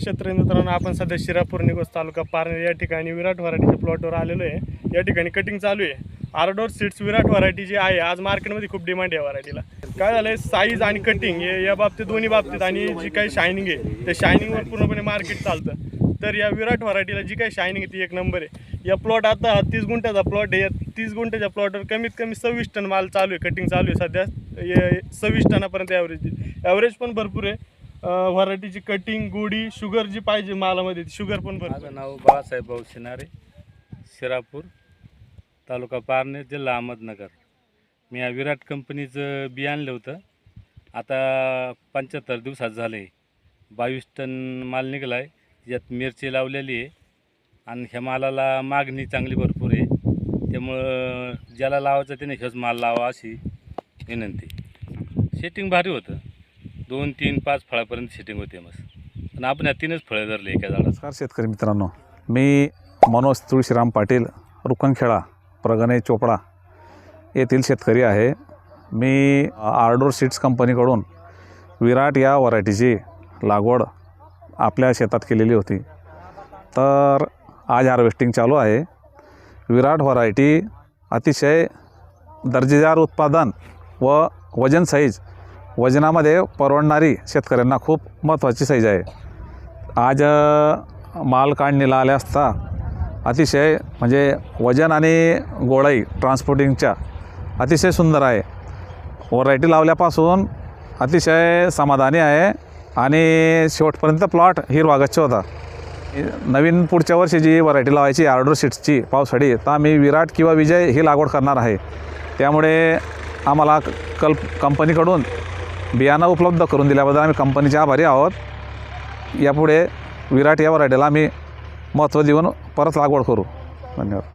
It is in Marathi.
शेतकरी मित्रांनो आपण सध्या शिरापूर निगोज तालुका पारनेर या ठिकाणी विराट व्हरायटीच्या प्लॉटवर आलेलो आहे. या ठिकाणी कटिंग चालू आहे. आरडोर सीड्स विराट व्हरायटी जी आहे आज मार्केटमध्ये खूप डिमांड आहे व्हरायटीला. काय झालंय? साईज आणि कटिंग हे या बाबतीत दोन्ही बाबतीत आणि जी काही शायनिंग आहे त्या शायनिंगवर पूर्णपणे मार्केट चालतं. तर या विराट व्हरायटीला जी काही शायनिंग आहे ती एक नंबर आहे. या प्लॉट आता हा तीस गुंठ्याचा प्लॉट आहे. या तीस गुंठ्याच्या प्लॉटवर कमीत कमी सव्वीस टन माल चालू आहे. कटिंग चालू आहे सध्या. सव्वीस टनापर्यंत ॲव्हरेज ॲव्हरेज पण भरपूर आहे. व्हरायटीची कटिंग गुडी शुगर जी पाहिजे मालामध्ये ती शुगर पण भरपूर. माझं नाव बाळासाहेब भाऊ शिनारे शिरापूर तालुका पारनेर जिल्हा अहमदनगर. मी या विराट कंपनीचं बी आणलं होतं. आता पंच्याहत्तर दिवसात झालं. आहे बावीस टन माल निघाला आहे यात मिरची लावलेली आहे. आणि ह्या मालाला मागणी चांगली भरपूर आहे. त्यामुळं ज्याला लावायचं त्याने ह्योच माल लावा अशी विनंती. सेटिंग भारी होतं. दोन तीन पाच फळापर्यंत सेटिंग होते मस्त. पण आपण या तीनच फळं धरले एका झाडात नमस्कार शेतकरी मित्रांनो. मी मनोज तुळशीराम पाटील रुकंखेडा प्रगणे चोपडा येथील शेतकरी आहे. मी आर्डोर सीड्स कंपनीकडून विराट या व्हरायटीची लागवड आपल्या शेतात केलेली होती. तर आज हार्वेस्टिंग चालू आहे. विराट व्हरायटी अतिशय दर्जेदार उत्पादन व वजन साईज वजनामध्ये परवडणारी शेतकऱ्यांना खूप महत्त्वाची साईज आहे. आज माल काढणीला आले असता अतिशय म्हणजे वजन आणि गोळाई ट्रान्सपोर्टिंगच्या अतिशय सुंदर आहे. व्हरायटी लावल्यापासून अतिशय समाधानी आहे आणि शेवटपर्यंत प्लॉट हिरवागच्छ होता. नवीन पुढच्या वर्षी जी व्हरायटी लावायची आर्डर सीट्सची पावसाळी तर आम्ही विराट किंवा विजय ही लागवड करणार आहे. त्यामुळे आम्हाला कल्प कंपनीकडून बियाणं उपलब्ध करून दिल्याबद्दल आम्ही कंपनीचे आभारी आहोत. यापुढे विराट या व्हरायटीला आम्ही महत्त्व देऊन परत लागवड करू. धन्यवाद.